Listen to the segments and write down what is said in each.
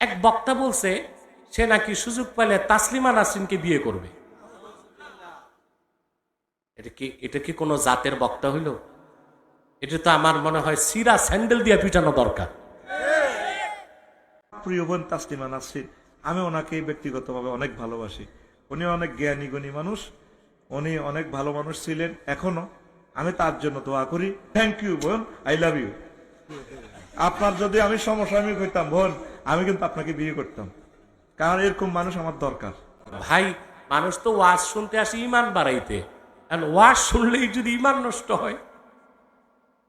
এক বক্তা বলছে, সে নাকি সুযোগ পেলে তাসলিমা নাসরিনকে বিয়ে করবে। এটা কি এটা কি কোনো জাতের বক্তা হইল? এটা তো আমার মনে হয় সিরা স্যান্ডেল দিয়ে পিটানো দরকার। প্রিয় বোন তাসলিমা নাসরিন, আমি ওনাকে ব্যক্তিগতভাবে অনেক ভালোবাসি। উনি অনেক জ্ঞানী গুণী মানুষ, উনি অনেক ভালো মানুষ ছিলেন, এখনও। আমি তার জন্য দোয়া করি। থ্যাংক ইউ বোন। আই লাভ ইউ আপনার যদি আমি সমসাময়িক হইতাম, বোন আমি কিন্তু আপনাকে বিয়ে করতাম। কারণ এরকম মানুষ আমার দরকার। ভাই, মানুষ তো ওয়াজ শুনতে আসে ইমান বাড়াইতে। আর ওয়াজ শুনলেই যদি ইমান নষ্ট হয়,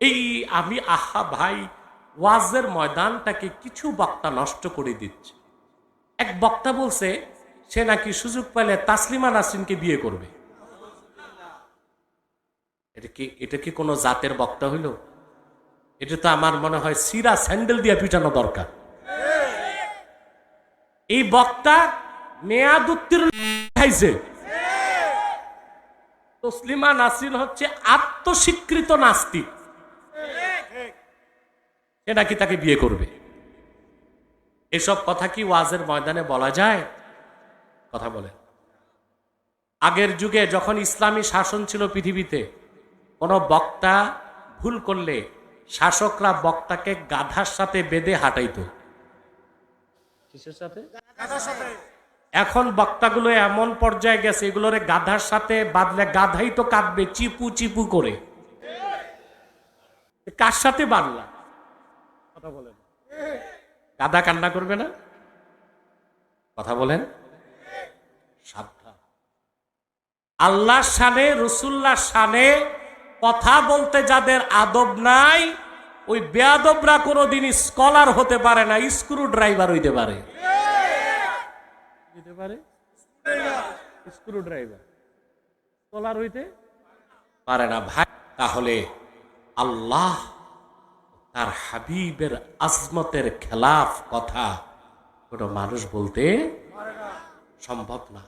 এই আমি আহা ভাই, ওয়াজের ময়দানটাকে কিছু বক্তা নষ্ট করে দিচ্ছে। এক বক্তা বলছে, সে নাকি সুযোগ পেলে তাসলিমা নাসরিনকে বিয়ে করবে। এটা কি এটা কি কোনো জাতের বক্তা হইল? এটা তো আমার মনে হয় সিরা স্যান্ডেল দিয়ে পিটানো দরকার। এই বক্তা মেয়াদ উত্তীর্ণ তসলিমা নাসরিন হচ্ছে আত্মস্বীকৃত নাস্তিক। সে নাকি তাকে বিয়ে করবে। এসব কথা কি ওয়াজের ময়দানে বলা যায়? কথা বলে। আগের যুগে যখন ইসলামী শাসন ছিল পৃথিবীতে, কোনো বক্তা ভুল করলে শাসকরা বক্তাকে গাধার সাথে বেঁধে হাঁটাইতো। কিসের সাথে? এখন বক্তাগুলো এমন পর্যায়ে গেছে এগুলোরে গাধার সাথে বাঁধলে গাধাই তো কাঁদবে চিপু চিপু করে। কার সাথে বাঁধলা? কথা বলেন। গাধা কান্না করবে না? কথা বলেন। সাবধান। আল্লাহর শানে রসুল্লাহ শানে কথা বলতে যাদের আদব নাই ওই বেয়াদবরা কোনোদিন স্কলার হতে পারে না স্ক্রু ড্রাইভার হইতে পারে। দিতে পারে? স্ক্রু ড্রাইভার স্কলার হইতে পারে না ভাই তাহলে আল্লাহ তার হাবিবের আজমতের খেলাফ কথা কোনো মানুষ বলতে সম্ভব না।